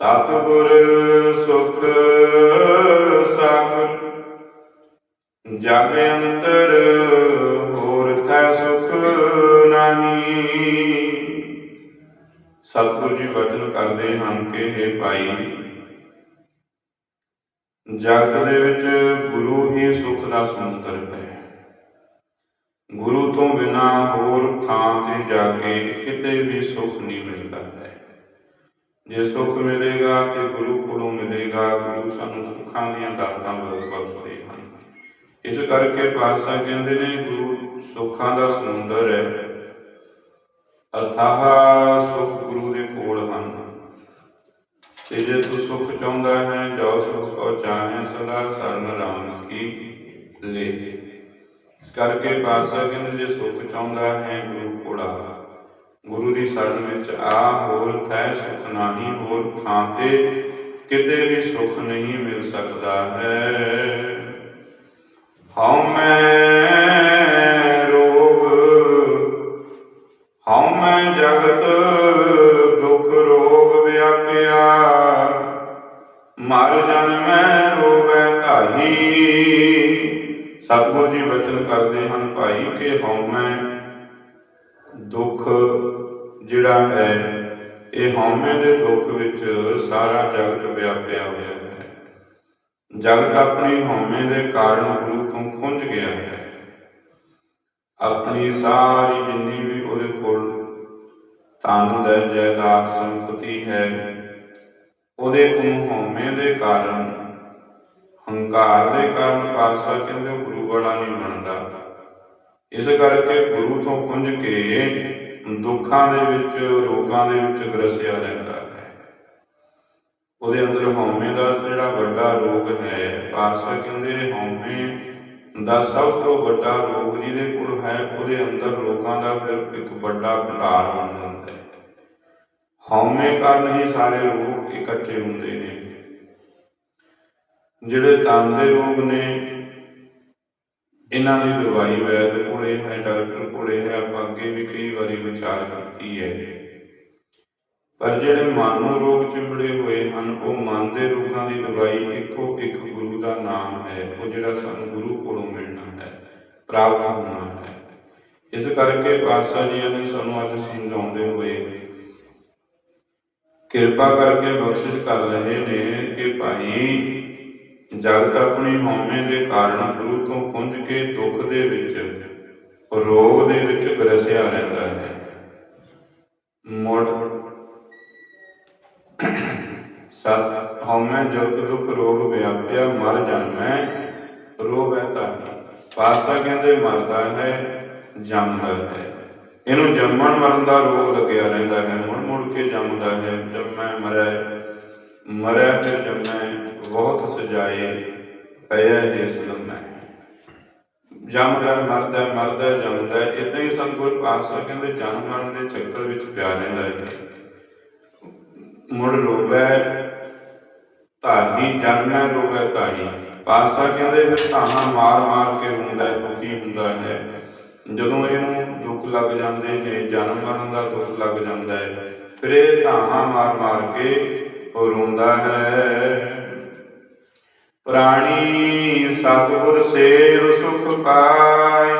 ਸਤਿਗੁਰ ਸੁਖ ਸਾਗਰ ਜਗ ਅੰਤਰ ਹੋਰ ਥੈ ਸੁਖ ਨਹੀਂ। ਸਤਿਗੁਰ ਜੀ ਵਚਨ ਕਰਦੇ ਹਨ ਕਿ हे ਭਾਈ ਜਗ ਦੇ ਵਿੱਚ ਗੁਰੂ ਹੀ ਸੁਖ ਦਾ ਸਮੁੰਦਰ ਹੈ। ਗੁਰੂ ਤੋਂ ਬਿਨਾ ਹੋਰ ਥਾਂ ਤੇ ਜਾ ਕੇ ਕਿਤੇ ਵੀ ਸੁਖ ਨਹੀਂ ਮਿਲਦਾ। ਜੇ ਸੁਖ ਮਿਲੇਗਾ ਤੇ ਗੁਰੂ ਕੋਲੋਂ ਮਿਲੇਗਾ, ਗੁਰੂ ਸਾਨੂੰ ਸੁੱਖਾਂ ਦੀਆਂ ਦਾਤਾਂ ਬਖਸ਼ਦੇ ਹਨ। ਇਸ ਕਰਕੇ ਪਾਤਸ਼ਾਹ ਕਹਿੰਦੇ ਨੇ, ਗੁਰੂ ਸੁੱਖਾਂ ਦਾ ਸਮੁੰਦਰ ਹੈ। ਅਥਾਹ ਸੁਖ ਗੁਰੂ ਦੇ ਕੋਲ ਹਨ। ਤੇ ਜੇ ਤੂੰ ਸੁਖ ਚਾਹੁੰਦਾ ਹੈ ਜੋ ਸੁਖ ਕੋ ਚਾਹੇ ਸਦਾ ਸਰਨ ਰਾਮ ਕੀ ਲੈ। ਇਸ ਕਰਕੇ ਪਾਤਸ਼ਾਹ ਕਹਿੰਦੇ, ਜੇ ਸੁਖ ਚਾਹੁੰਦਾ ਹੈ, ਗੁਰੂ ਕੋਲ ਆ। ਗੁਰੂ ਦੀ ਸ਼ਰਨ ਵਿੱਚ ਆ ਹੋਰ ਥੈ ਸੁਖ ਨਹੀਂ, ਹੋਰ ਥਾਂ ਤੇ ਕਿਤੇ ਵੀ ਸੁਖ ਨਹੀਂ ਮਿਲ ਸਕਦਾ ਹੈ। ਹਉ ਮੈਂ ਰੋਗ, ਹਉ ਮੈਂ ਜਗਤ ਦੁਖ ਰੋਗ ਵਿਆਪਿਆ। ਮਰ ਜਨਮੈ ਰੋਗੈ ਧਾਈ ਸਤਿਗੁਰੂ ਜੀ ਬਚਨ ਕਰਦੇ ਹਨ ਭਾਈ ਕਿ ਹਉ ਮੈਂ ਦੁੱਖ ਜਿਹੜਾ ਹੈ, ਇਹ ਹਉਮੈ ਦੇ ਦੁੱਖ ਵਿੱਚ ਸਾਰਾ ਜਗਤ ਵਿਆਪਿਆ ਹੋਇਆ ਹੈ। ਜਗਤ ਆਪਣੀ ਹਉਮੈ ਦੇ ਕਾਰਨ ਗੁਰੂ ਤੋਂ ਖੁੰਝ ਗਿਆ ਹੈ। ਆਪਣੀ ਸਾਰੀ ਜਿੰਨੀ ਵੀ ਉਹਦੇ ਕੋਲ ਧਨ ਦਾ ਜਾਇਦਾਦ, ਸੰਪਤੀ ਹੈ, ਉਹਦੇ ਉਹਨੂੰ ਹਉਮੈ ਦੇ ਕਾਰਨ, ਹੰਕਾਰ ਦੇ ਕਾਰਨ ਪਾਸਾ ਕਹਿੰਦੇ ਉਹ ਗੁਰੂ ਵਾਲਾ ਨਹੀਂ ਬਣਦਾ। ਇਸ ਕਰਕੇ ਗੁਰੂ ਤੋਂ ਖੁੰਝ ਕੇ ਦੁੱਖਾਂ ਦੇ ਵਿੱਚ, ਰੋਗਾਂ ਦੇ ਵਿੱਚ ਗਰਸਿਆ ਰਹਿੰਦਾ ਹੈ। ਉਹਦੇ ਅੰਦਰ ਹਉਮੈ ਦਾ ਜਿਹੜਾ ਵੱਡਾ ਰੋਗ ਹੈ ਪਾਸਾ ਕਹਿੰਦੇ ਹਉਮੈ ਦਾ ਸਭ ਤੋਂ ਵੱਡਾ ਰੋਗ ਜਿਹਦੇ ਕੋਲ ਹੈ, ਉਹਦੇ ਅੰਦਰ ਲੋਕਾਂ ਦਾ ਫਿਰ ਇੱਕ ਵੱਡਾ ਭੰਡਾਰ ਬਣ ਜਾਂਦਾ ਹੈ। ਹਉਮੈ ਕਾਰਨ ਹੀ ਸਾਰੇ ਰੋਗ ਇਕੱਠੇ ਹੁੰਦੇ ਨੇ। ਜਿਹੜੇ ਤਨ ਦੇ ਰੋਗ ਨੇ ਇਹਨਾਂ ਦੀ ਦਵਾਈ ਵੈਦ ਕੋਲੇ ਹੈ, ਡਾਕਟਰ ਕੋਲੇ ਹੈ, ਆਪਾਂ ਅੱਗੇ ਵੀ ਕਈ ਵਾਰੀ ਵਿਚਾਰ ਕੀਤੀ ਹੈ। ਪਰ ਜਿਹੜੇ ਮਨ ਰੋਗ ਚਿੰਬੜੇ ਹੋਏ ਹਨ, ਉਹ ਮਨ ਦੇ ਰੋਗਾਂ ਦੀ ਦਵਾਈ ਇੱਕੋ ਇੱਕ ਗੁਰੂ ਦਾ ਨਾਮ ਹੈ। ਉਹ ਜਿਹੜਾ ਸਾਨੂੰ ਗੁਰੂ ਕੋਲੋਂ ਮਿਲਣਾ ਹੈ, ਪ੍ਰਾਪਤ ਹੋਣਾ ਹੈ। ਇਸ ਕਰਕੇ ਪਾਤਸ਼ਾਹ ਜੀ ਨੇ ਸਾਨੂੰ ਅੱਜ ਸਮਝਾਉਂਦੇ ਹੋਏ ਕਿਰਪਾ ਕਰਕੇ ਬਖਸ਼ਿਸ਼ ਕਰ ਰਹੇ ਨੇ ਕਿ ਭਾਈ ਜਗਤ ਆਪਣੀ ਹਉਮੈ ਦੇ ਕਾਰਨ ਗੁਰੂ ਤੋਂ ਖੁੰਝ ਕੇ ਦੁੱਖ ਦੇ ਵਿੱਚ, ਰੋਗ ਦੇ ਵਿੱਚ ਗਰਸਿਆ ਰਹਿੰਦਾ ਹੈ। ਮੋੜ ਸਤ, ਹਉਮੈ ਜਗਤ ਦੁਖ ਰੋਗ ਵਿਆਪਿਆ ਮਰ ਜਨਮੈ ਰੋਗ ਹੈ। ਤਾਂ ਪਾਸਾ ਕਹਿੰਦੇ ਮਰਦਾ ਹੈ, ਜੰਮਦਾ ਹੈ। ਇਹਨੂੰ ਜੰਮਣ ਮਰਨ ਦਾ ਰੋਗ ਲੱਗਿਆ ਰਹਿੰਦਾ ਹੈ। ਮੁੜ ਮੁੜ ਕੇ ਜੰਮਦਾ ਹੈ, ਜੰਮੈ, ਮਰੈ ਮਰੈ ਫਿਰ ਜੰਮੈ। ਬਹੁਤ ਸਜਾਏ ਪਿਆ ਜਿਸ ਲੰਮੈ ਜੰਮਦਾ, ਮਰਦਾ ਮਰਦਾ, ਜੰਮਦਾ ਇਦਾਂ ਹੀ ਸਤਿਗੁਰ ਪਾਤਸ਼ਾਹ ਕਹਿੰਦੇ, ਜਨਮ ਮਰਨ ਦੇ ਚੱਕਰ ਵਿੱਚ ਪਿਆ ਰਹਿੰਦਾ ਹੈ ਮੁੜ ਰੋਵੈ ਧਾਰੀ ਜਨਮੈ ਰੋਵੈ ਧਾਰੀ ਪਾਤਸ਼ਾਹ ਕਹਿੰਦੇ, ਫਿਰ ਧਾਹਾਂ ਮਾਰ ਮਾਰ ਕੇ ਰੋਂਦਾ ਦੁਖੀ ਹੁੰਦਾ ਹੈ। ਜਦੋਂ ਇਹਨੂੰ ਦੁੱਖ ਲੱਗ ਜਾਂਦੇ ਨੇ ਜਨਮ ਮਰਨ ਦਾ ਦੁੱਖ ਲੱਗ ਜਾਂਦਾ ਹੈ, ਫਿਰ ਇਹ ਧਾਹਾਂ ਮਾਰ ਮਾਰ ਕੇ ਉਹ ਰੋਂਦਾ ਹੈ। ਪ੍ਰਾਣੀ ਸਤਿਗੁਰ ਸੇਵ ਸੁਖ ਪਾਏ।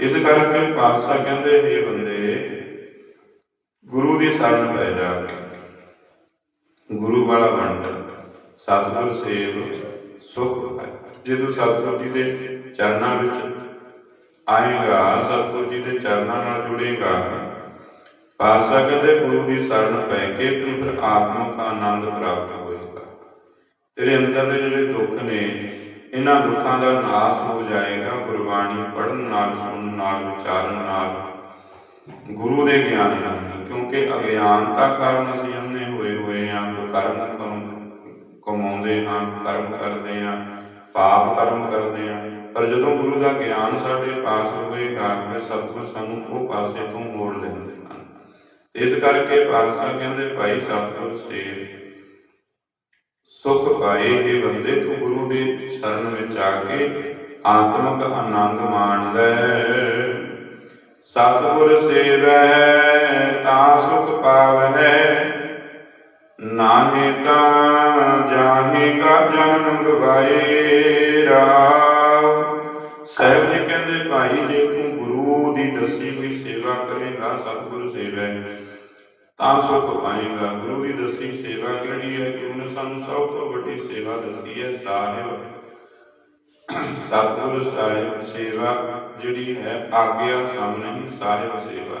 ਇਸ ਕਰਕੇ ਪਾਤਸ਼ਾਹ ਕਹਿੰਦੇ हे ਬੰਦੇ, ਗੁਰੂ ਦੀ ਸ਼ਰਨ ਪੈ ਜਾ। ਗੁਰੂ ਵਾਲਾ ਬਣ ਜਾ ਸਤਿਗੁਰ ਸੇਵ ਸੁਖ ਪਾਏ। ਜੇ ਤੂੰ ਸਤਿਗੁਰ ਜੀ ਦੇ ਚਰਨਾਂ ਵਿੱਚ ਆਏਗਾ, ਸਤਿਗੁਰ ਜੀ ਦੇ ਚਰਨਾਂ ਨਾਲ ਜੁੜੇਗਾ, ਪਾਤਸ਼ਾਹ ਕਹਿੰਦੇ, ਗੁਰੂ ਦੀ ਸ਼ਰਨ ਪੈ ਕੇ ਤੂੰ ਫਿਰ ਆਤਮਿਕ ਆਨੰਦ ਪ੍ਰਾਪਤ ਤੇਰੇ ਅੰਦਰ ਦੇ ਜਿਹੜੇ ਦੁੱਖ ਨੇ, ਇਹਨਾਂ ਦੁੱਖਾਂ ਦਾ ਨਾਸ਼ ਹੋ ਜਾਏਗਾ ਗੁਰਬਾਣੀ ਪੜ੍ਹਨ ਨਾਲ, ਸੁਣਨ ਨਾਲ, ਵਿਚਾਰਨ ਨਾਲ। ਗੁਰੂ ਦੇ ਗਿਆਨ ਨਾਲ ਕਿਉਂਕਿ ਅਗਿਆਨਤਾ ਕਾਰਨ ਅਸੀਂ ਅੰਨੇ ਹੋਏ ਹੋਏ ਹਾਂ ਕਰਮ ਕਮਾਉਂਦੇ ਹਾਂ, ਕਰਮ ਕਰਦੇ ਹਾਂ, ਪਾਪ ਕਰਮ ਕਰਦੇ ਹਾਂ। ਪਰ ਜਦੋਂ ਗੁਰੂ ਦਾ ਗਿਆਨ ਸਾਡੇ ਪਾਸ ਹੋਵੇਗਾ ਫਿਰ ਸਤਿਗੁਰ ਸਾਨੂੰ ਉਹ ਪਾਸੇ ਤੋਂ ਮੋੜ ਲੈਂਦੇ ਹਨ। ਇਸ ਕਰਕੇ ਪਾਤਸ਼ਾਹ ਕਹਿੰਦੇ, ਭਾਈ ਸਤਿਗੁਰ, ਸੇਵ। ਸੁਖ ਪਾਏ ਇਹ ਬੰਦੇ ਤੂੰ ਗੁਰੂ ਦੀ ਸ਼ਰਨ ਵਿੱਚ ਆ ਕੇ ਆਤਮਿਕ ਆਨੰਦ ਮਾਣ ਲੈ। ਸਤਿਗੁਰ ਸੇਵੈ, ਤਾਂ ਸੁਖ ਪਾਵੈ। ਨਾਹੇ ਤਾਂ ਜਾਹੇਗਾ ਜਨਮ ਗਵਾਏ ਰਾਵ ਸਾਹਿਬ ਜੀ ਕਹਿੰਦੇ, ਭਾਈ, ਜੇ ਤੂੰ ਗੁਰੂ ਦੀ ਦੱਸੀ ਹੋਈ ਸੇਵਾ ਕਰੇਗਾ, ਸਤਿਗੁਰੂ ਸੇਵੈ। ਤਾਂ ਸੁਖ ਪਾਏਗਾ, ਗੁਰੂ ਦੀ ਦੱਸੀ ਸੇਵਾ ਕਿਹੜੀ ਹੈ? ਗੁਰੂ ਨੇ ਸਾਨੂੰ ਸਭ ਤੋਂ ਵੱਡੀ ਸੇਵਾ ਦੱਸੀ ਹੈ, ਸਾਹਿਬ। ਸਤਿਗੁਰ ਸਾਹਿਬ ਸੇਵਾ ਜਿਹੜੀ ਹੈ, ਆਗਿਆ ਸਾਹਮਣੇ ਸਾਹਿਬ ਸੇਵਾ।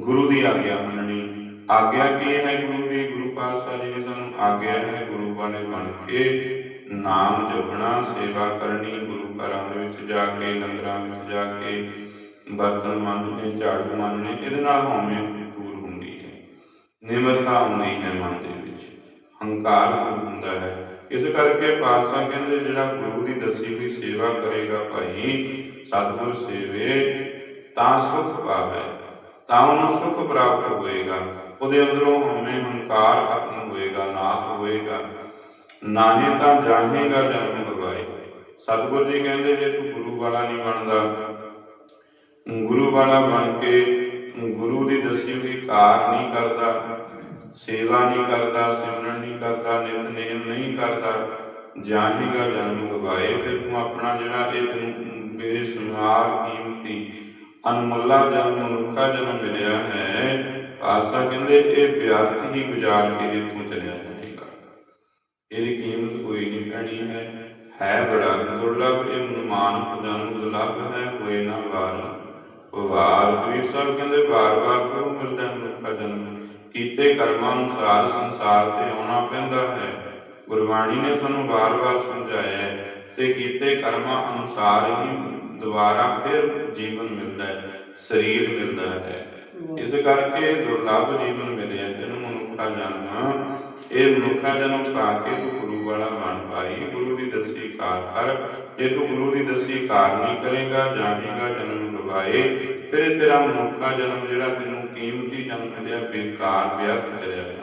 ਗੁਰੂ ਦੀ ਆਗਿਆ ਮੰਨਣੀ। ਆਗਿਆ ਕੀ ਹੈ ਗੁਰੂ ਦੀ? ਗੁਰੂ ਪਾਤਸ਼ਾਹ ਜੀ ਨੇ ਸਾਨੂੰ ਆਗਿਆ ਹੈ, ਗੁਰੂ ਵਾਲੇ ਬਣ ਕੇ ਨਾਮ ਜਪਣਾ, ਸੇਵਾ ਕਰਨੀ, ਗੁਰੂ ਘਰਾਂ ਦੇ ਵਿੱਚ ਜਾ ਕੇ, ਲੰਗਰਾਂ ਵਿੱਚ ਜਾ ਕੇ, ਬਰਤਨ ਮੰਨਣੇ, ਝਾੜੂ ਮੰਨਣੇ, ਇਹਦੇ ਨਾਲ ਹਉਮੈ ਨਿਮਰਤਾ ਆਉਂਦੀ ਹੈ ਮਨ ਦੇ ਵਿੱਚ। ਹੰਕਾਰ ਹੁੰਦਾ ਹੈ। ਇਸ ਕਰਕੇ ਪਾਤਸ਼ਾਹ ਕਹਿੰਦੇ, ਜਿਹੜਾ ਗੁਰੂ ਦੀ ਦੱਸੀ ਹੋਈ ਸੇਵਾ ਕਰੇਗਾ ਭਾਈ, ਸਤਿਗੁਰ ਸੇਵੇ, ਤਾਂ ਸੁਖ ਪਾਵੇ। ਤਾਂ ਉਹਨੂੰ ਸੁਖ ਪ੍ਰਾਪਤ ਹੋਏਗਾ। ਉਹਦੇ ਅੰਦਰੋਂ ਹਉਮੈ ਹੰਕਾਰ ਖਤਮ ਹੋਏਗਾ, ਨਾਸ਼ ਹੋਏਗਾ। ਨਾਹੀ ਤਾਂ ਜਾਣੇਗਾ ਜਨਮ ਗਵਾਏ ਸਤਿਗੁਰ ਜੀ ਕਹਿੰਦੇ, ਜੇ ਤੂੰ ਗੁਰੂ ਵਾਲਾ ਨਹੀਂ ਬਣਦਾ, ਗੁਰੂ ਵਾਲਾ ਬਣ ਕੇ ਗੁਰੂ ਦੀ ਦੱਸੀ ਹੋਈ ਕਾਰ ਨਹੀਂ ਕਰਦਾ, ਸੇਵਾ ਨਹੀਂ ਕਰਦਾ, ਸਿਮਰਨ ਨਹੀਂ ਕਰਦਾ ਨਿਤਨੇਮ ਨਹੀਂ ਕਰਦਾ ਜਾਣੇਗਾ ਜਨਮ ਗਵਾਏ। ਫਿਰ ਤੂੰ ਆਪਣਾ ਜਿਹੜਾ ਇਹ ਤੈਨੂੰ ਬੇਸ਼ੁਮਾਰ ਕੀਮਤੀ ਅਨਮੁੱਲਾ ਜਨਮ ਮਨੁੱਖਾ ਜਨਮ ਮਿਲਿਆ ਹੈ, ਆਸਾ ਕਹਿੰਦੇ ਇਹ ਵਿਅਰਥ ਹੀ ਗੁਜ਼ਾਰ ਕੇ ਇੱਥੋਂ ਚਲਿਆ ਜਾਏਗਾ। ਇਹਦੀ ਕੀਮਤ ਕੋਈ ਨਹੀਂ ਪੈਣੀ ਹੈ ਹੈ ਬੜਾ ਦੁਰਲਭ, ਇਹ ਮਨਮਾਨ ਜਨਮ ਦੁਰਲਭ ਹੈ, ਹੋਏ ਨਾ ਵਾਰ। ਵਾਰ ਕਬੀਰ ਸਾਹਿਬ ਕਹਿੰਦੇ ਵਾਰ-ਵਾਰ ਤੋਂ ਮਿਲਦਾ ਮਨੁੱਖਾ ਜਨਮ ਕੀਤੇ ਕਰਮਾਂ ਅਨੁਸਾਰ ਸੰਸਾਰ ਤੇ ਆਉਣਾ ਪੈਂਦਾ ਹੈ। ਗੁਰਬਾਣੀ ਨੇ ਸਾਨੂੰ ਵਾਰ-ਵਾਰ ਸਮਝਾਇਆ ਤੇ ਕੀਤੇ ਕਰਮਾਂ ਅਨੁਸਾਰ ਹੀ ਦੁਬਾਰਾ ਫਿਰ ਜੀਵਨ ਮਿਲਦਾ ਹੈ ਸਰੀਰ ਮਿਲਦਾ ਹੈ। ਇਸ ਕਰਕੇ ਦੁਰਲਭ ਜੀਵਨ ਮਿਲਿਆ ਤੈਨੂੰ ਮਨੁੱਖਾ ਜਨਮ। ਇਹ ਮਨੁੱਖਾ ਜਨਮ ਪਾ ਕੇ ਤੂੰ ਗੁਰੂ ਵਾਲਾ ਬਣ ਪਾਈ। ਗੁਰੂ ਦੀ ਦਸੀ ਕਾਰ ਕਰ। ਜੇ ਤੂੰ ਗੁਰੂ ਦੀ ਦਸੀ ਕਾਰ ਨਹੀਂ ਕਰੇਗਾ ਜਾਣੇਗਾ ਜਨਮ ਗਵਾਏ ਫਿਰ ਤੇਰਾ ਮਨੁੱਖਾ ਜਨਮ ਜਿਹੜਾ ਤੈਨੂੰ ਕੀਮਤੀ ਜਨਮ ਮਿਲਿਆ, ਬੇਕਾਰ ਵਿਅਰਥ ਚਲਿਆ ਜਾਣਾ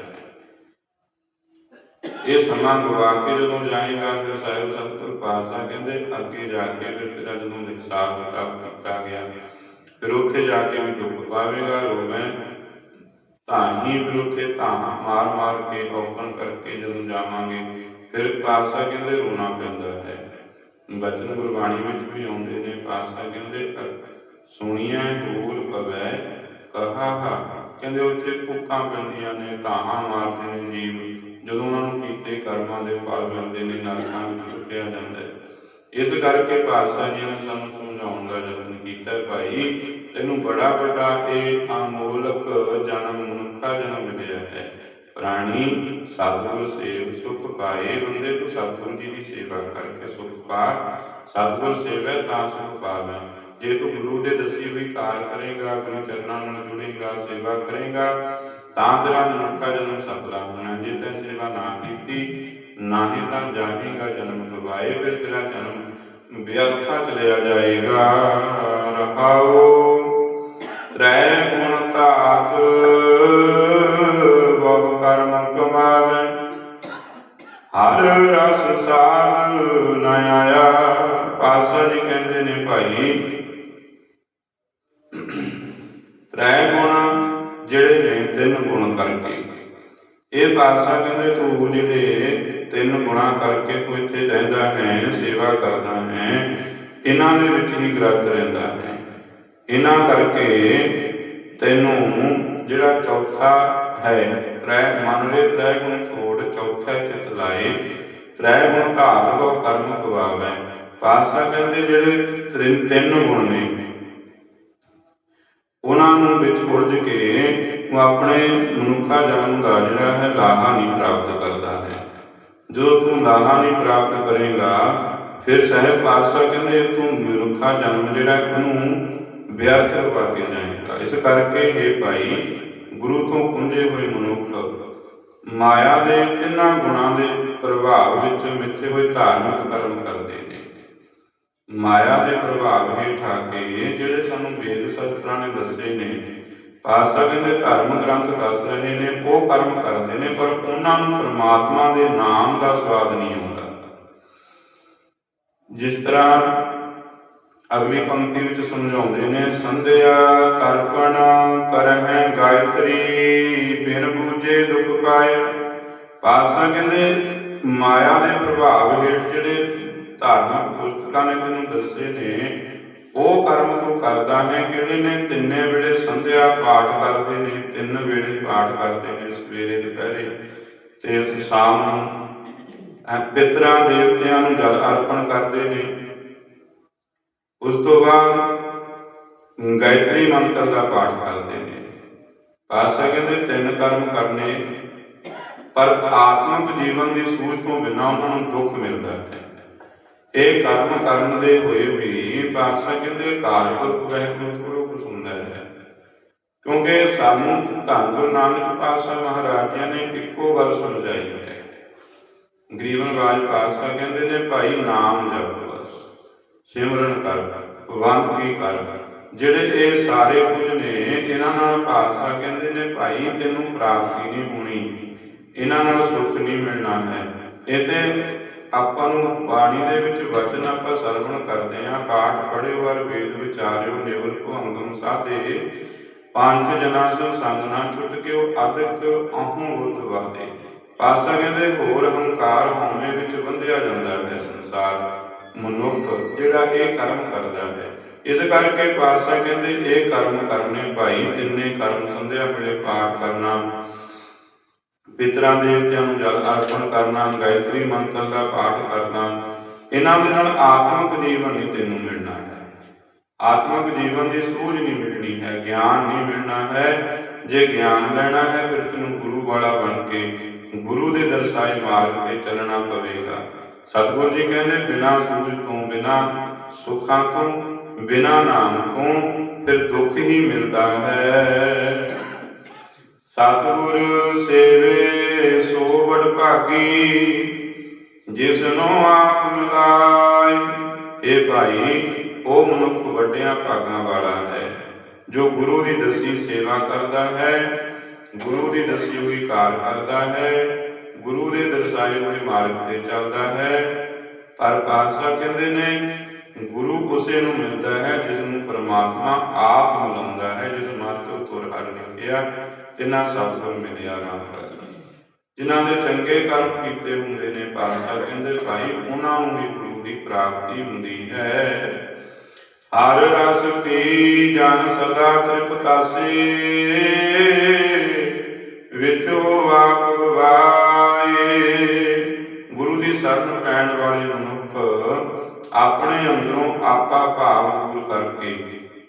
ਇਹ ਸਮਾਂ ਗਵਾ ਕੇ ਜਦੋਂ ਜਾਏਗਾ ਫਿਰ ਸਾਹਿਬ ਸਤਿਗੁਰ ਪਾਤਸ਼ਾਹ ਕਹਿੰਦੇ, ਅੱਗੇ ਜਾ ਕੇ ਫਿਰ ਤੇਰਾ ਜਦੋਂ ਹਿਸਾਬ ਕਿਤਾਬ ਕੀਤਾ ਗਿਆ, ਫਿਰ ਉੱਥੇ ਜਾ ਕੇ ਵੀ ਦੁੱਖ ਪਾਵੇਗਾ, ਰੋਵੇਂ। ਤਾਂ ਹੀ ਫਿਰ ਮਾਰ ਮਾਰ ਕੇ ਔਪਨ ਕਰਕੇ ਜਦੋਂ ਜਾਵਾਂਗੇ, ਫਿਰ ਪਾਤਸ਼ਾਹ ਕਹਿੰਦੇ ਰੋਣਾ ਪੈਂਦਾ ਹੈ। ਬਚਨ ਗੁਰਬਾਣੀ ਵਿੱਚ ਵੀ ਆਉਂਦੇ ਨੇ, ਪਾਤਸ਼ਾਹ ਕਹਿੰਦੇ, ਸੁਣੀਐ ਧੂਲ ਪਵੈ, ਕਹਾ ਹਾ। ਕਹਿੰਦੇ ਉੱਥੇ ਭੁੱਖਾਂ ਪੈਂਦੀਆਂ ਨੇ ਤਾਹਾਂ ਮਾਰਦੇ ਨੇ ਜੀਵ। ਜਦੋਂ ਉਹਨਾਂ ਨੂੰ ਕੀਤੇ ਕਰਮਾਂ ਦੇ ਫਲ ਮਿਲਦੇ ਨੇ, ਨਰਕਾਂ ਵਿੱਚ ਸੁੱਟਿਆ ਜਾਂਦਾ ਹੈ। ਇਸ ਕਰਕੇ ਪਾਤਸ਼ਾਹ ਜੀ ਨੇ ਸਾਨੂੰ ਸਮਝਾਉਣ ਦਾ ਯਤਨ ਭਾਈ, ਤੈਨੂੰ ਬੜਾ ਵੱਡਾ ਇਹ ਅਮੋਲਕ ਜਨਮ ਮਨੁੱਖਾ ਜਨਮ ਮਿਲਿਆ ਹੈ। ਪ੍ਰਾਣੀ, ਸਤਿਗੁਰ ਸੇਵ ਸੁਖ ਪਾਏ ਬੰਦੇ ਤੂੰ ਸਤਿਗੁਰ ਜੀ ਦੀ ਸੇਵਾ ਕਰਕੇ ਸੁਖ ਪਾ। ਸਤਿਗੁਰ ਸੇਵਾ ਤਾਂ ਸੁਖ ਪਾਵੇਂ। ਜੇ ਤੂੰ ਗੁਰੂ ਦੇ ਦੱਸੀ ਹੋਈ ਕਾਰ ਕਰੇਗਾ ਗੁਰੂ ਚਰਨਾਂ ਨਾਲ ਜੁੜੇਗਾ, ਸੇਵਾ ਕਰੇਗਾ, ਤਾਂ ਤੇਰਾ ਮਨੁੱਖਾ ਜਨਮ ਸਫਲਾ ਹੋਣਾ। ਜੇ ਤੈਂ ਸੇਵਾ ਨਾ ਕੀਤੀ, ਨਾ ਹੀ ਤਾਂ ਜਾਣੇਗਾ ਜਨਮ ਗਵਾਏ, ਫਿਰ ਤੇਰਾ ਜਨਮ ਵਿਅਰਥਾ ਚਲਿਆ ਜਾਏਗਾ। ਰਹਾਓ ਤ੍ਰੈ ਗੁਣ ਧਾਤ, ਬਬ ਕਰਮ ਕਮਾਵੇ। ਹਰ ਰਸ ਸਾਧ ਨ ਆਇਆ, ਪਾਸਾ ਜੀ ਕਹਿੰਦੇ ਨੇ ਭਾਈ। ਤ੍ਰੈ ਗੁਣ ਜਿਹੜੇ ਨੇ, ਤਿੰਨ ਗੁਣ ਕਰਕੇ। ਇਹ ਪਾਸਾ ਕਹਿੰਦੇ ਤੂੰ ਜਿਹੜੇ ਤਿੰਨ ਗੁਣਾ ਕਰਕੇ ਤੂੰ ਇੱਥੇ ਰਹਿੰਦਾ ਹੈ, ਸੇਵਾ ਕਰਦਾ ਹੈ। ਇਹਨਾਂ ਦੇ ਵਿੱਚ ਹੀ ਗ੍ਰਸਤ ਰਹਿੰਦਾ ਹੈ। ਇਹਨਾਂ ਕਰਕੇ ਤੈਨੂੰ ਜਿਹੜਾ ਚੌਥਾ ਹੈ, ਤ੍ਰੈ ਮੰਨ ਲੈ ਤ੍ਰੈ ਗੁਣ ਛੋੜ ਚੌਥਾ ਚਿਤ ਲਾਏ। ਤ੍ਰੈ ਗੁਣ ਘਾਤ ਕੋ ਕਰਮ ਕਵਾਵੇ ਪਾਸਾ ਕਹਿੰਦੇ ਜਿਹੜੇ ਤਿੰਨ ਤਿੰਨ ਗੁਣ ਨੇ, ਉਹਨਾਂ ਨੂੰ ਵਿੱਚ ਉਲਝ ਕੇ ਉਹ ਆਪਣੇ ਮਨੁੱਖਾ ਜਨਮ ਦਾ ਜਿਹੜਾ ਹੈ ਲਾਹਾ ਨਹੀਂ ਪ੍ਰਾਪਤ ਕਰਦਾ ਹੈ। ਜੋ ਤੂੰ ਲਾਹਾ ਨਹੀਂ ਪ੍ਰਾਪਤ ਕਰੇਗਾ ਫਿਰ ਸਹਿਬ ਪਾਤਸ਼ਾਹ ਕਹਿੰਦੇ, ਤੂੰ ਮਨੁੱਖਾ ਜਨਮ ਜਿਹੜਾ ਉਹਨੂੰ ਵਿਅਰਥ ਪਾ ਕੇ ਜਾਏਗਾ ਇਸ ਕਰਕੇ ਇਹ ਭਾਈ ਗੁਰੂ ਤੋਂ ਪੁੰਜੇ ਹੋਏ ਮਨੁੱਖ ਮਾਇਆ ਦੇ ਤਿੰਨਾਂ ਗੁਣਾਂ ਦੇ ਪ੍ਰਭਾਵ ਵਿੱਚ ਮਿੱਥੇ ਹੋਏ ਧਾਰਮਿਕ ਕਰਮ ਕਰਦੇ ਨੇ। ਮਾਇਆ ਦੇ ਪ੍ਰਭਾਵ ਹੇਠ ਆ ਕੇ ਜਿਹੜੇ ਸਾਨੂੰ ਵੇਦ ਸ਼ਾਸਤਰਾਂ ਨੇ ਦੱਸੇ ਨੇ, ਪਾਤਸ਼ਾਹ ਕਹਿੰਦੇ ਧਰਮ ਗ੍ਰੰਥ ਦੱਸ ਰਹੇ ਨੇ, ਉਹ ਕਰਮ ਕਰਦੇ ਨੇ, ਪਰ ਉਹਨਾਂ ਨੂੰ ਪ੍ਰਮਾਤਮਾ ਦੇ ਨਾਮ ਦਾ ਸਵਾਦ ਨਹੀਂ ਆਉਂਦਾ। ਜਿਸ ਤਰ੍ਹਾਂ ਅਗਲੀ ਪੰਕਤੀ ਵਿੱਚ ਸਮਝਾਉਂਦੇ ਨੇ, ਸੰਧਿਆ ਤਰਪਣ ਕਰਹਿ ਗਾਇਤਰੀ, ਬਿਨ ਬੂਝੇ ਦੁਖ ਪਾਇਆ ਪਾਤਸ਼ਾਹ ਕਹਿੰਦੇ ਮਾਇਆ ਦੇ ਪ੍ਰਭਾਵ ਹੇਠ ਜਿਹੜੇ ਧਾਰਮਿਕ ਪੁਸਤਕਾਂ ਨੇ ਤੈਨੂੰ ਦੱਸੇ ਨੇ, ਉਹ ਕਰਮ ਤੋਂ ਕਰਦਾ ਹੈ, ਕਿਹੜੇ ਨੇ? ਤਿੰਨੇ ਵੇਲੇ ਸੰਧਿਆ ਪਾਠ ਕਰਦੇ ਨੇ, ਤਿੰਨ ਵੇਲੇ ਪਾਠ ਕਰਦੇ ਨੇ, ਸਵੇਰੇ, ਦੁਪਹਿਰੇ ਤੇ ਸ਼ਾਮ ਨੂੰ ਪਿਤਰਾਂ ਦੇਵਤਿਆਂ ਨੂੰ ਜਲ ਅਰਪਣ ਕਰਦੇ ਨੇ। ਉਸ ਤੋਂ ਬਾਅਦ ਗਾਇਤਰੀ ਮੰਤਰ ਦਾ ਪਾਠ ਕਰਦੇ ਨੇ। ਪਾਤਸ਼ਾਹ ਕਹਿੰਦੇ, ਤਿੰਨ ਕਰਮ ਕਰਨੇ, ਪਰ ਆਤਮਿਕ ਜੀਵਨ ਦੀ ਸੂਝ ਤੋਂ ਬਿਨਾਂ ਉਹਨਾਂ ਨੂੰ ਦੁੱਖ ਮਿਲਦਾ ਹੈ। ਇਹ ਕਰਮ ਕਰਨ ਦੇ ਹੋਏ ਵੀ ਪਾਤਸ਼ਾਹ ਕਹਿੰਦੇ ਕਾਰਪੁਰਖ ਵਹਿਗੁਰੂ ਥੋੜੋ ਕੁਝ ਹੁੰਦਾ ਹੈ। ਕਿਉਂਕਿ ਸਾਨੂੰ ਧੰਨ ਗੁਰੂ ਨਾਨਕ ਪਾਤਸ਼ਾਹ ਮਹਾਰਾਜ ਜੀ ਨੇ ਇੱਕੋ ਗੱਲ ਸਮਝਾਈ ਹੈ ਗਰੀਬਨ ਰਾਜ ਪਾਤਸ਼ਾਹ ਕਹਿੰਦੇ ਨੇ, ਭਾਈ ਨਾਮ ਜਪ ਬਸ। ਸਿਮਰਨ ਕਰ ਵੰਦ ਕਰ? ਜਿਹੜੇ ਇਹ ਸਾਰੇ ਕੁਝ ਨੇ, ਇਹਨਾਂ ਨਾਲ ਪਾਤਸ਼ਾਹ ਕਹਿੰਦੇ ਨੇ, ਭਾਈ, ਤੈਨੂੰ ਪ੍ਰਾਪਤੀ ਨਹੀਂ ਹੋਣੀ। ਇਹਨਾਂ ਨਾਲ ਸੁੱਖ ਨਹੀਂ ਮਿਲਣਾ ਹੈ। ਇਹਦੇ ਆਪਾਂ ਨੂੰ ਬਾਣੀ ਦੇ ਵਿੱਚ ਵਚਨ ਆਪਾਂ ਸਰਵਣ ਕਰਦੇ ਆਂ ਪਾਠ ਪੜਿਓ ਵਰ ਵੇਦ ਵਿਚਾਰਿਓ, ਨਿਵਲ ਭੰਗਮ ਸਾਧੇ। ਪੰਜ ਜਨਾ ਸੋ ਸੰਗ ਨਾ ਛੁੱਟ ਕਿਓ ਅਦਕ ਅਹੰ ਬੁੱਧ ਵਾਦੇ ਪਾਸਾ ਕਹਿੰਦੇ ਹੋਰ ਹੰਕਾਰ ਹਉਮੈ ਵਿੱਚ ਬੰਧਿਆ ਜਾਂਦਾ ਹੈ ਸੰਸਾਰ। ਮਨੁੱਖ ਜਿਹੜਾ ਇਹ ਕਰਮ ਕਰਦਾ ਹੈ। ਇਸ ਕਰਕੇ ਪਾਸਾ ਕਹਿੰਦੇ, ਇਹ ਕਰਮ ਕਰਨੇ ਭਾਈ, ਤਿੰਨੇ ਕਰਮ ਸੰਧਿਆ ਵੇਲੇ ਪਾਠ ਕਰਨਾ, ਪਿਤਰਾਂ, ਦੇਵਤਿਆਂ ਨੂੰ ਜਲ ਅਰਪਣ ਕਰਨਾ, ਗਾਇਤਰੀ ਮੰਤਰ ਦਾ ਪਾਠ ਕਰਨਾ, ਇਹਨਾਂ ਦੇ ਨਾਲ ਆਤਮਿਕ ਜੀਵਨ ਨਹੀਂ ਤੈਨੂੰ ਮਿਲਣਾ ਹੈ। ਆਤਮਿਕ ਜੀਵਨ ਦੀ ਸੂਝ ਨਹੀਂ ਮਿਲਣੀ ਹੈ, ਗਿਆਨ ਨਹੀਂ ਮਿਲਣਾ ਹੈ। ਜੇ ਗਿਆਨ ਲੈਣਾ ਹੈ, ਫਿਰ ਤੈਨੂੰ ਗੁਰੂ ਵਾਲਾ ਬਣ ਕੇ ਗੁਰੂ ਦੇ ਦਰਸਾਏ ਮਾਰਗ ਤੇ ਚੱਲਣਾ ਪਵੇਗਾ। ਸਤਿਗੁਰੂ ਜੀ ਕਹਿੰਦੇ, ਬਿਨਾ ਸੂਝ ਤੋਂ, ਬਿਨਾ ਸੁੱਖਾਂ ਤੋਂ, ਬਿਨਾ ਨਾਮ ਤੋਂ ਫਿਰ ਦੁੱਖ ਹੀ ਮਿਲਦਾ ਹੈ। ਸਤਿਗੁਰ ਸੇਵੇ ਸੋ ਵਡ ਭਾਗੀ ਜਿਸ ਨੂੰ ਆਪ ਮਿਲਾਏ ਇਹ ਭਾਈ, ਉਹ ਮਨੁੱਖ ਵੱਡਿਆਂ ਭਾਗਾਂ ਵਾਲਾ ਹੈ, ਜੋ ਗੁਰੂ ਦੀ ਦਸੀ ਸੇਵਾ ਕਰਦਾ ਹੈ। ਗੁਰੂ ਦੀ ਦੱਸੀ ਹੋਈ ਕਾਰ ਕਰਦਾ ਹੈ, ਗੁਰੂ ਦੇ ਦਰਸਾਏ ਹੋਏ ਮਾਰਗ ਤੇ ਚੱਲਦਾ ਹੈ। ਪਰ ਪਾਤਸ਼ਾਹ ਕਹਿੰਦੇ ਨੇ, ਗੁਰੂ ਉਸੇ ਨੂੰ ਮਿਲਦਾ ਹੈ ਜਿਸ ਨੂੰ ਪ੍ਰਮਾਤਮਾ ਆਪ ਮਿਲਾਉਂਦਾ ਹੈ, ਜਿਸ ਮਰ ਤੁਰ ਹਰ ਲਿਖਿਆ ਤਿਨਾਂ ਸਤਿਗੁਰ ਮਿਲਿਆ ਰਾਮ ਜਿਨ੍ਹਾਂ ਦੇ ਚੰਗੇ ਕਰਮ ਕੀਤੇ ਹੁੰਦੇ ਨੇ, ਪਾਤਸ਼ਾਹ ਕਹਿੰਦੇ, ਭਾਈ, ਉਹਨਾਂ ਨੂੰ ਵੀ ਗੁਰੂ ਦੀ ਪ੍ਰਾਪਤੀ ਹੁੰਦੀ ਹੈ। ਹਰ ਰਸ ਪੀ ਜਨ ਸਦਾ ਤ੍ਰਿਪਤਾਸੇ। ਵਿਚੋ ਆਪ ਗਵਾਏ। ਗੁਰੂ ਦੀ ਸ਼ਰਨ ਪੈਣ ਵਾਲੇ ਮਨੁੱਖ ਆਪਣੇ ਅੰਦਰੋਂ ਆਪਾ ਭਾਵ ਦੂਰ ਕਰਕੇ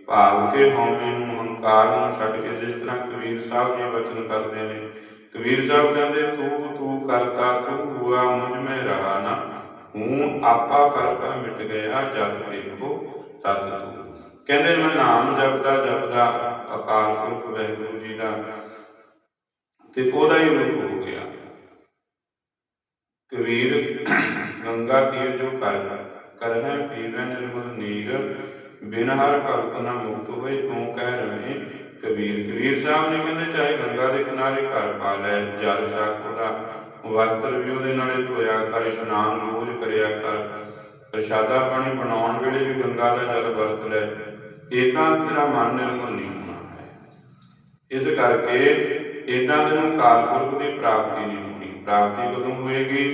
ਭਾਵ ਕੇ ਹਉਮੈ ਨੂੰ ਹੰਕਾਰ ਨੂੰ ਛੱਡ ਕੇ ਜਿਸ ਤਰ੍ਹਾਂ ਕਬੀਰ ਸਾਹਿਬ ਜੀ ਬਚਨ ਕਰਦੇ ਨੇ, ਕਬੀਰ ਸਾਹਿਬ ਕਹਿੰਦੇ, ਤੂੰ ਤੂੰ ਕਰਤਾ, ਤੂੰ ਹੁਆ, ਮੁਝ ਮੈਂ ਰਹਾ ਨਾ। ਹੂੰ, ਆਪਾ ਕਰਤਾ ਮਿਟ ਗਿਆ, ਜਦ ਦੇਖੋ ਤਦ ਤੂੰ। ਕਹਿੰਦੇ, ਮੈਂ ਨਾਮ ਜਪਦਾ ਜਪਦਾ, ਅਕਾਲ ਪੁਰਖ ਵਾਹਿਗੁਰੂ ਜੀ ਦਾ ਤੇ ਉਹਦਾ ਹੀ ਰੂਪ ਹੋ ਗਿਆ। ਕਬੀਰ ਗੰਗਾ ਤੀਰ ਜੋ ਕਰ ਕਰਨਾ ਪੀਵੈ ਨਿਰਮਲ ਨੀਰ, ਬਿਨ ਹਰ ਭਗਤ ਨਾ ਮੁਕਤ ਹੋਏ ਤੂੰ ਕਹਿ ਰਹੇ ਕਬੀਰ? ਕਬੀਰ ਸਾਹਿਬ ਨੇ ਕਹਿੰਦੇ, ਚਾਹੇ ਗੰਗਾ ਦੇ ਕਿਨਾਰੇ ਘਰ ਪਾ ਲੈ, ਜਲ ਸਾਖ ਉਹਦਾ, ਵਸਤਰ ਵੀ ਉਹਦੇ ਨਾਲੇ ਧੋਇਆ ਕਰ, ਇਸ਼ਨਾਨ ਰੋਜ਼ ਕਰਿਆ ਕਰ, ਪ੍ਰਸ਼ਾਦਾ ਪਾਣੀ ਬਣਾਉਣ ਵੇਲੇ ਵੀ ਗੰਗਾ ਦਾ ਜਲ ਵਰਤ ਲੈ। ਇਦਾਂ ਤੇਰਾ ਮਨ ਨਿਰਮਲ ਨਹੀਂ ਹੋਣਾ ਹੈ। ਇਸ ਕਰਕੇ ਇਦਾਂ ਤੈਨੂੰ ਕਾਲਪੁਰਖ ਦੀ ਪ੍ਰਾਪਤੀ ਨਹੀਂ ਹੋਣੀ ਪ੍ਰਾਪਤੀ ਕਦੋਂ ਹੋਏਗੀ?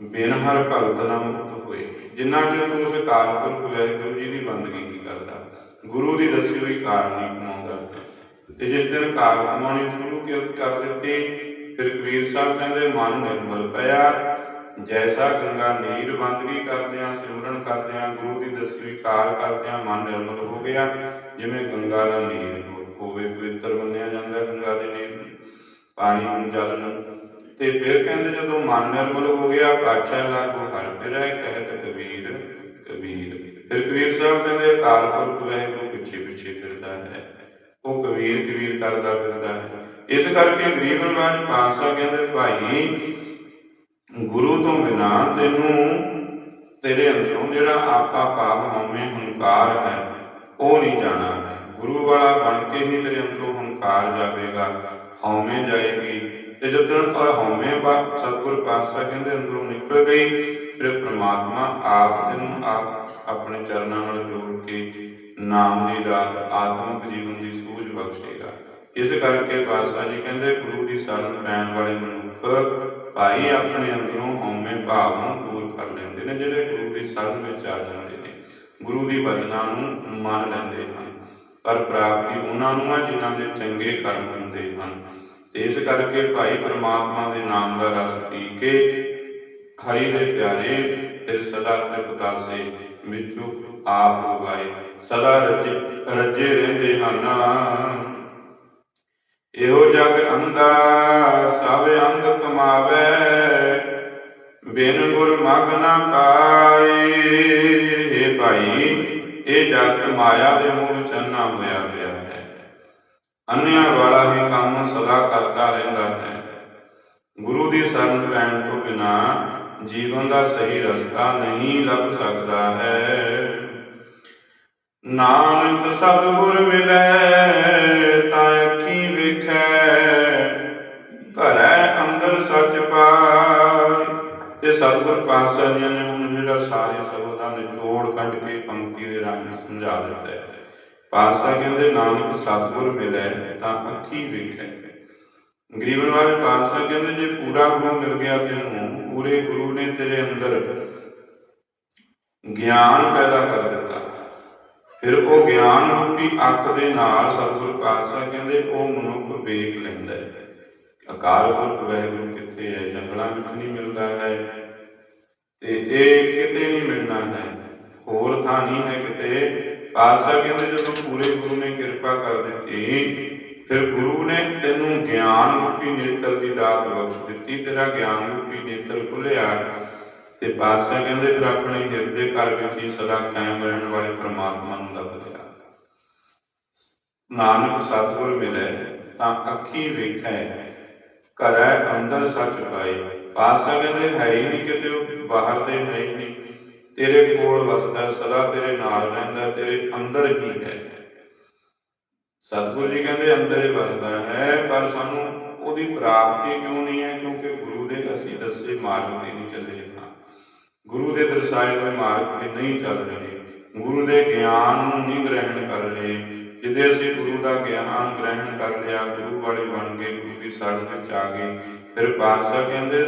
ਬਿਨ ਹਰ ਭਗਤ ਨਾ ਮੁਕਤ ਹੋਏ ਜਿੰਨਾ ਚਿਰ ਤੂੰ ਉਸ ਕਾਲਪੁਰਖ ਵਾਹਿਗੁਰੂ ਜੀ ਦੀ ਬੰਦਗੀ ਨਹੀਂ ਕਰਦਾ, ਗੁਰੂ ਦੀ ਦੱਸੀ ਹੋਈ ਕਾਰ ਨਹੀਂ ਕਮਾਉਂਦਾ, ਤੇ ਜਿਸ ਦਿਨ ਕਾਰ ਕਮਾਉਣੀ ਸ਼ੁਰੂ ਕਰ ਦਿੱਤੀ? ਫਿਰ ਕਬੀਰ ਸਾਹਿਬ ਕਹਿੰਦੇ, ਮਨ ਨਿਰਮਲ ਪਿਆ। ਜੈਸਾ ਗੰਗਾ ਨੀਰ ਬੰਦਗੀ ਕਰਦਿਆਂ, ਸਿਮਰਨ ਕਰਦਿਆਂ, ਗੁਰੂ ਦੀ ਦੱਸੀ ਕਾਰ ਕਰਦਿਆਂ ਮਨ ਨਿਰਮਲ ਹੋ ਗਿਆ, ਜਿਵੇਂ ਗੰਗਾ ਦਾ ਨੀਰ ਹੋਵੇ, ਪਵਿੱਤਰ ਮੰਨਿਆ ਜਾਂਦਾ ਹੈ ਗੰਗਾ ਦੇ ਨੀਰ ਨੂੰ ਪਾਣੀ ਨੂੰ ਜਲ ਨੂੰ ਤੇ ਫਿਰ ਕਹਿੰਦੇ ਜਦੋਂ ਮਨ ਨਿਰਮਲ ਹੋ ਗਿਆ ਪਾਛਾ ਲਾਗੋ ਹਰ ਫਿਰੈ, ਕਹਿਤ ਕਬੀਰ ਕਬੀਰ। ਫਿਰ ਕਬੀਰ ਸਾਹਿਬ ਕਹਿੰਦੇ ਅਕਾਲ ਪੁਰਖ ਵਾਹਿਗੁਰੂ ਪਿੱਛੇ ਪਿੱਛੇ ਫਿਰਦਾ ਹੈ। ਉਹ ਕਬੀਰ ਕਬੀਰ ਕਰਦਾ ਫਿਰਦਾ ਹੈ। ਇਸ ਕਰਕੇ ਗਰੀਬ ਨਿਵਾਜ ਪਾਤਸ਼ਾਹ ਕਹਿੰਦੇ, ਭਾਈ, ਗੁਰੂ ਤੋਂ ਬਿਨਾ ਤੈਨੂੰ ਤੇਰੇ ਅੰਦਰੋਂ ਜਿਹੜਾ ਆਪਾ ਭਾਵ ਹਉਮੈ ਹੰਕਾਰ ਹੈ, ਉਹ ਨਹੀਂ ਜਾਣਾ। ਗੁਰੂ ਵਾਲਾ ਬਣ ਕੇ ਹੀ ਤੇਰੇ ਅੰਦਰੋਂ ਹੰਕਾਰ ਜਾਵੇਗਾ। ਹਉਮੈ ਜਾਏਗੀ। ਤੇ ਜਦੋਂ ਉਹ ਹਉਮੈ ਬਾ ਸਤਿਗੁਰ ਪਾਤਸ਼ਾਹ ਕਹਿੰਦੇ ਅੰਦਰੋਂ ਨਿਕਲ ਗਈ, ਫਿਰ ਪ੍ਰਮਾਤਮਾ ਆਪ ਤੈਨੂੰ ਆਪ ਆਪਣੇ ਚਰਨਾਂ ਨਾਲ ਜੋੜ ਕੇ ਨਾਮ ਦੀ ਰਾਤ, ਆਤਮਿਕ ਜੀਵਨ ਦੀ ਸੂਝ ਬਖਸ਼ੇਗਾ। ਇਸ ਕਰਕੇ ਪਾਤਸ਼ਾਹ ਜੀ ਕਹਿੰਦੇ, ਗੁਰੂ ਦੀ ਸ਼ਰਨ ਪੈਣ ਵਾਲੇ ਮਨੁੱਖ ਭਾਈ ਆਪਣੇ ਅੰਦਰੋਂ ਹਉਮੈ ਭਾਵ ਨੂੰ ਦੂਰ ਕਰ ਲੈਂਦੇ ਨੇ, ਜਿਹੜੇ ਗੁਰੂ ਦੀ ਸ਼ਰਨ ਵਿੱਚ ਆ ਜਾਂਦੇ ਨੇ। ਗੁਰੂ ਦੀ ਬਚਨਾਂ ਨੂੰ ਮੰਨ ਲੈਂਦੇ ਹਨ। ਪਰ ਪ੍ਰਾਪਤੀ ਉਹਨਾਂ ਨੂੰ ਹੈ ਜਿਨ੍ਹਾਂ ਦੇ ਚੰਗੇ ਕਰਮ ਹੁੰਦੇ ਹਨ। ਤੇ ਇਸ ਕਰਕੇ ਭਾਈ ਪ੍ਰਮਾਤਮਾ ਦੇ ਨਾਮ ਦਾ ਰਸ ਪੀ ਕੇ ਹਰੀ ਦੇ ਪਿਆਰੇ ਤੇ ਸਦਾ ਤ੍ਰਿਪਤਾਸੇ ਵਿੱਚੋਂ ਆਪ ਉਗਾਏ ਸਦਾ ਰੱਜੇ ਰੱਜੇ ਰਹਿੰਦੇ ਹਨ। ਇਹੋ ਜਗ ਅੰਦਾ ਸਭ ਅੰਗ ਕਮਾਵੇ। ਬਿਨ ਗੁਰ ਮਗ ਨਾ ਪਾਏ ਇਹ ਭਾਈ ਇਹ ਜਗ ਮਾਇਆ ਦੇ ਮੂਲ ਚੰਨਾ ਹੋਇਆ ਪਿਆ ਹੈ। ਅੰਨਿਆਂ ਵਾਲਾ ਹੀ ਕੰਮ ਸਦਾ ਕਰਦਾ ਰਹਿੰਦਾ ਹੈ। ਗੁਰੂ ਦੀ ਸ਼ਰਨ ਪੈਣ ਤੋਂ ਬਿਨਾ ਜੀਵਨ ਦਾ ਸਹੀ ਰਸਤਾ ਨਹੀਂ ਲੱਭ ਸਕਦਾ ਹੈ। ਨਾਨਕ ਸਤਿਗੁਰ ਮਿਲੈ, ਤਾਂ ਅੱਖੀ ਵੇਖੈ, ਘਰੈ ਅੰਦਰ ਸੱਚ ਪਾ ਤੇ ਸਤਿਗੁਰ ਪਾਤਸ਼ਾਹ ਜੀ ਨੇ ਹੁਣ ਜਿਹੜਾ ਸਾਰੇ ਸ਼ਬਦ ਦਾ ਨਿਚੋੜ ਕੱਢ ਕੇ ਪੰਕਤੀ ਦੇ ਰਾਹੀਂ ਸਮਝਾ ਦਿੱਤਾ ਹੈ। ਪਾਤਸ਼ਾਹ ਕਹਿੰਦੇ ਨਾਨਕ ਸਤਿਗੁਰ ਮਿਲੈ, ਤਾਂ ਅੱਖੀ ਵੇਖੈ। ਗਰੀਬਨ ਵਾਲੇ ਪਾਤਸ਼ਾਹ ਕਹਿੰਦੇ ਜੇ ਪੂਰਾ ਗੁਰੂ ਮਿਲ ਗਿਆ ਤੈਨੂੰ ਪੂਰੇ ਗੁਰੂ ਨੇ ਤੇਰੇ ਅੰਦਰ ਗਿਆਨ ਪੈਦਾ ਕਰ ਦਿੱਤਾ। ਫਿਰ ਉਹ ਗਿਆਨ ਰੂਪੀ ਅੱਖ ਦੇ ਨਾਲ ਸਤਿਗੁਰ ਪਾਤਸ਼ਾਹ ਕਹਿੰਦੇ ਉਹ ਮਨੁੱਖ ਵੇਖ ਲੈਂਦਾ ਹੈ। ਅਕਾਲ ਪੁਰਖ ਵਾਹਿਗੁਰੂ ਕਿੱਥੇ ਹੈ? ਜੰਗਲਾਂ ਵਿੱਚ ਨਹੀਂ ਮਿਲਦਾ ਹੈ। ਤੇ ਇਹ ਕਿਤੇ ਨਹੀਂ ਮਿਲਣਾ ਹੈ। ਹੋਰ ਥਾਂ ਨਹੀਂ ਹੈ ਕਿਤੇ। ਪਾਤਸ਼ਾਹ ਕਹਿੰਦੇ ਜਦੋਂ ਪੂਰੇ ਗੁਰੂ ਨੇ ਕਿਰਪਾ ਕਰ ਦਿੱਤੀ, ਫਿਰ ਗੁਰੂ ਨੇ ਤੈਨੂੰ ਗਿਆਨ ਰੂਪੀ ਨੇਤਰ ਦੀ ਦਾਤ ਬਖਸ਼ ਦਿੱਤੀ, ਤੇਰਾ ਗਿਆਨ ਰੂਪੀ ਨੇਤਰ ਖੁੱਲਿਆ ਤੇ ਪਾਤਸ਼ਾਹ ਕਹਿੰਦੇ ਫਿਰ ਆਪਣੇ ਹਿਰਦੇ ਘਰ ਵਿੱਚ ਹੀ ਸਦਾ ਕਾਇਮ ਰਹਿਣ ਵਾਲੇ ਪ੍ਰਮਾਤਮਾ ਨੂੰ ਲੱਭ ਲਿਆ। ਨਾਨਕ ਸਤਿਗੁਰ ਮਿਲੇ ਤਾਂ ਅੱਖੀ ਵੇਖੈ ਘਰੈ ਅੰਦਰ ਸੱਚ ਪਾਏ। ਪਾਤਸ਼ਾਹ ਕਹਿੰਦੇ ਹੈ ਹੀ ਨਹੀਂ ਕਿਤੇ, ਬਾਹਰ ਦੇ ਹੈ ਹੀ ਨਹੀਂ। ਤੇਰੇ ਕੋਲ ਵਸਦਾ, ਸਦਾ ਤੇਰੇ ਨਾਲ ਰਹਿੰਦਾ, ਤੇਰੇ ਅੰਦਰ ਹੀ ਹੈ। ਸਤਿਗੁਰੂ ਜੀ ਕਹਿੰਦੇ, ਅੰਦਰ ਹੀ ਵਸਦਾ ਹੈ, ਪਰ ਸਾਨੂੰ ਉਹਦੀ ਪ੍ਰਾਪਤੀ ਕਿਉਂ ਨਹੀਂ ਹੈ? ਕਿਉਂਕਿ ਗੁਰੂ ਦੇ ਅਸੀਂ ਦੱਸੇ ਮਾਰਗ ਤੇ ਨਹੀਂ ਚੱਲੇ ਹਾਂ। ਗੁਰੂ ਦੇ ਦਰਸਾਏ ਹੋਏ ਮਾਰਗ ਤੇ ਨਹੀਂ ਚੱਲ ਰਹੇ। ਗੁਰੂ ਦੇ ਗਿਆਨ ਨੂੰ ਨਹੀਂ ਗ੍ਰਹਿਣ ਕਰ ਰਹੇ। ਜਿੱਦੇ ਅਸੀਂ ਗੁਰੂ ਦਾ ਗਿਆਨ ਗ੍ਰਹਿਣ ਕਰ ਲਿਆ, ਗੁਰੂ ਵਾਲੇ ਬਣ ਗਏ, ਗੁਰੂ ਦੀ ਸ਼ਰਨ ਵਿੱਚ ਆ ਗਏ, ਫਿਰ ਪਾਤਸ਼ਾਹ ਕਹਿੰਦੇ,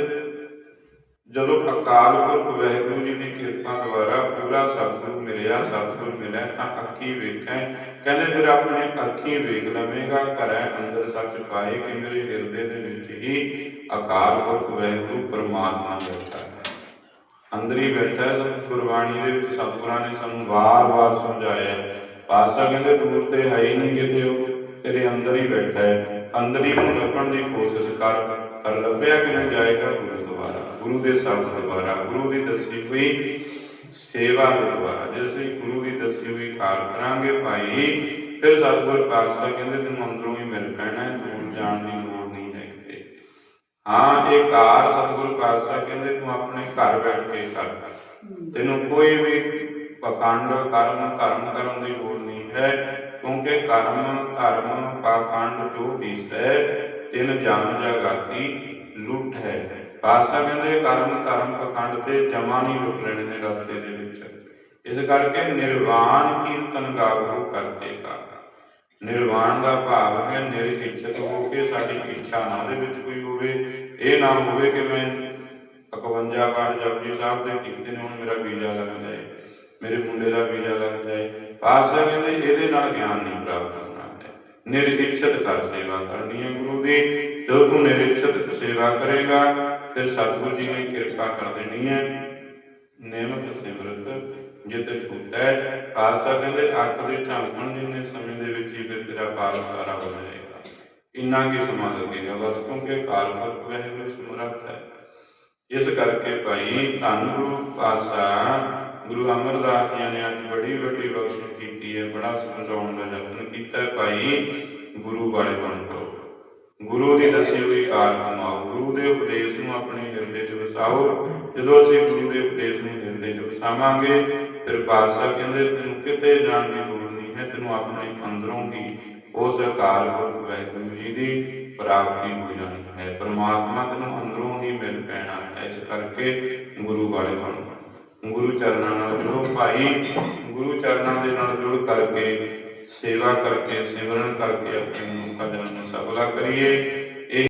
ਜਦੋਂ ਅਕਾਲ ਪੁਰਖ ਵਾਹਿਗੁਰੂ ਜੀ ਦੀ ਕਿਰਪਾ ਦੁਆਰਾ ਪੂਰਾ ਸਤਿਗੁਰੂ ਮਿਲਿਆ, ਸਤਿਗੁਰ ਮਿਲਿਆ, ਤਾਂ ਅੱਖੀ ਵੇਖੈ। ਕਹਿੰਦੇ, ਫਿਰ ਆਪਣੇ ਅੱਖੀ ਵੇਖ ਲਵੇਂਗਾ, ਘਰੈ ਅੰਦਰ ਸੱਚ ਪਾਏ ਕਿ ਮੇਰੇ ਹਿਰਦੇ ਦੇ ਵਿੱਚ ਹੀ ਅਕਾਲ ਪੁਰਖ ਵਹਿਗੁਰੂ ਪਰਮਾਤਮਾ ਬੈਠਾ ਹੈ ਅੰਦਰ ਹੀ ਬੈਠਾ ਹੈ ਸਭ ਗੁਰਬਾਣੀ ਦੇ ਵਿੱਚ, ਸਤਿਗੁਰਾਂ ਨੇ ਸਾਨੂੰ ਵਾਰ-ਵਾਰ ਸਮਝਾਇਆ। ਪਾਤਸ਼ਾਹ ਕਹਿੰਦੇ ਦੂਰ ਤੇ ਹੈ ਹੀ ਨਹੀਂ ਕਿਤੇ ਉਹ, ਤੇਰੇ ਅੰਦਰ ਹੀ ਬੈਠਾ ਹੈ। ਅੰਦਰ ਹੀ ਨੂੰ ਲੱਭਣ ਦੀ ਕੋਸ਼ਿਸ਼ ਕਰ, ਪਰ ਲੱਭਿਆ ਕਿ ਨਹੀਂ ਜਾਏਗਾ ਗੁਰੂ ਦੁਆਰਾ? ਗੁਰੂ ਦੇ ਸ਼ਬਦ ਦੁਆਰਾ ਗੁਰੂ ਦੀ ਦੱਸੀ ਹੋਈ ਸੇਵਾ ਦੁਆਰਾ। ਜੇ ਅਸੀਂ ਗੁਰੂ ਦੀ ਦੱਸੀ ਹੋਈ ਕਾਰ ਕਰਾਂਗੇ ਭਾਈ, ਫਿਰ ਸਤਿਗੁਰ ਪਾਤਸ਼ਾਹ ਕਹਿੰਦੇ ਤੈਨੂੰ ਅੰਦਰੋਂ ਹੀ ਮਿਲ ਪੈਣਾ ਹੈ, ਦੂਰ ਜਾਣ ਦੀ ਲੋੜ ਨਹੀਂ ਹੈ ਕਿਤੇ। ਹਾਂ, ਇਹ ਕਾਰ ਸਤਿਗੁਰ ਪਾਤਸ਼ਾਹ ਕਹਿੰਦੇ, ਤੂੰ ਆਪਣੇ ਘਰ ਬੈਠ ਕੇ ਕਰ। ਤੈਨੂੰ ਕੋਈ ਵੀ ਪਖੰਡ ਕਰਮ, ਧਰਮ ਕਰਨ ਦੀ ਲੋੜ ਨਹੀਂ ਹੈ, ਕਿਉਂਕਿ ਕਰਮ, ਧਰਮ ਪਾਖੰਡ ਜੋ ਦਿਸੈ, ਤਿਨ ਜਨ ਜਗਾਤੀ ਲੁੱਟ ਹੈ। ਪਾਤਸ਼ਾਹ ਕਹਿੰਦੇ, ਕਰਮ, ਧਰਮ ਪਖੰਡ ਤੇ ਜਮਾ ਨਹੀਂ ਲੁੱਟ ਲੈਣੇ ਨੇ ਰਸਤੇ ਦੇ ਵਿੱਚ। ਇਸ ਕਰਕੇ ਨਿਰਵਾਣ ਕੀਰਤਨ ਗਾਵੋ ਕਰਤੇ ਕਾ ਨਿਰਵਾਣ ਦਾ ਭਾਵ ਹੈ ਨਿਰਇੱਛਤ ਹੋ ਕੇ ਸਾਡੀ ਇੱਛਾ ਨਾ ਦੇ ਵਿੱਚ ਕੋਈ ਹੋਵੇ। ਇਹ ਨਾ ਹੋਵੇ ਕਿ ਮੈਂ 51 ਵਾਰ ਜਪਜੀ ਸਾਹਿਬ ਦੇ ਕੀਤੇ ਨੇ ਹੁਣ ਮੇਰਾ ਵੀਜ਼ਾ ਲੱਗ ਜਾਏ ਮੇਰੇ ਮੁੰਡੇ ਦਾ ਵੀਜ਼ਾ ਲੱਗ ਜਾਏ ਪਾਤਸ਼ਾਹ ਕਹਿੰਦੇ, ਇਹਦੇ ਨਾਲ ਗਿਆਨ ਨਹੀਂ ਪ੍ਰਾਪਤ ਹੋਣਾ ਹੈ। ਨਿਰਇੱਛਤ ਕਰ ਸੇਵਾ ਕਰਨੀ ਹੈ ਗੁਰੂ ਦੀ। ਜਦੋਂ ਤੂੰ ਨਿਰਇੱਛਤ ਸੇਵਾ ਕਰੇਗਾ, ਫਿਰ ਸਤਿਗੁਰੂ ਜੀ ਨੇ ਕਿਰਪਾ ਕਰ ਦੇਣੀ ਹੈ। ਨਿਯਮਤ ਸਿਮਰਤ ਜਿਤ ਛੁੱਟੈ ਪਾਤਸ਼ਾਹ ਕਹਿੰਦੇ, ਅੱਖ ਦੇ ਝਾਂਕਣ ਜਿੰਨੇ ਸਮੇਂ ਦੇ ਵਿੱਚ ਹੀ ਫਿਰ ਤੇਰਾ ਪਾਰ ਸਾਰਾ ਹੋ ਜਾਏਗਾ ਇੰਨਾ ਕੀ ਸਮਾਂ ਲੱਗੇਗਾ? ਬਸ ਕਿਉਂਕਿ ਕਾਲ ਪੁਰਖ ਵਾਹਿਗੁਰੂ ਸਮਰੱਥ ਹੈ। ਇਸ ਕਰਕੇ ਭਾਈ ਧੰਨ ਗੁਰੂ ਪਾਤਸ਼ਾਹ ਗੁਰੂ ਅਮਰਦਾਸ ਜੀ ਨੇ ਅੱਜ ਬੜੀ ਵੱਡੀ ਬਖਸ਼ਿਸ਼ ਕੀਤੀ ਹੈ, ਬੜਾ ਸਮਝਾਉਣ ਦਾ ਯਤਨ ਕੀਤਾ ਭਾਈ, ਗੁਰੂ ਵਾਲੇ ਬਣ ਕਰੋ ਗੁਰੂ ਦੀ ਦੱਸੀ ਹੋਈ ਕਾਰ ਕਮਾਓ ਗੁਰੂ ਦੇ ਉਪਦੇਸ਼ ਨੂੰ ਆਪਣੇ ਹਿਰਦੇ 'ਚ ਵਸਾਓ, ਜਦੋਂ ਅਸੀਂ ਗੁਰੂ ਦੇ ਉਪਦੇਸ਼ ਨੂੰ ਹਿਰਦੇ 'ਚ ਵਸਾਵਾਂਗੇ, ਫਿਰ ਪਾਤਸ਼ਾਹ ਕਹਿੰਦੇ, ਤੈਨੂੰ ਕਿਤੇ ਜਾਣ ਦੀ ਲੋੜ ਨਹੀਂ ਹੈ, ਤੈਨੂੰ ਆਪਣੇ ਅੰਦਰੋਂ ਹੀ ਉਸ ਅਕਾਲ ਪੁਰਖ ਵਾਹਿਗੁਰੂ ਜੀ ਦੀ ਪ੍ਰਾਪਤੀ ਹੋ ਜਾਣੀ ਹੈ। ਪਰਮਾਤਮਾ ਤੈਨੂੰ ਅੰਦਰੋਂ ਹੀ ਮਿਲ ਪੈਣਾ ਹੈ, ਇਸ ਕਰਕੇ ਗੁਰੂ ਵਾਲੇ ਬਣੋ ਗੁਰੂ ਚਰਨਾਂ ਨਾਲ ਜੁੜੋ ਭਾਈ। ਗੁਰੂ ਚਰਨਾਂ ਦੇ ਨਾਲ ਜੁੜ ਕਰਕੇ, ਸੇਵਾ ਕਰਕੇ, ਸਿਮਰਨ ਕਰਕੇ ਆਪਣੇ ਮਨੁੱਖਾ ਜਨਮ ਸਫਲਾ ਕਰੀਏ।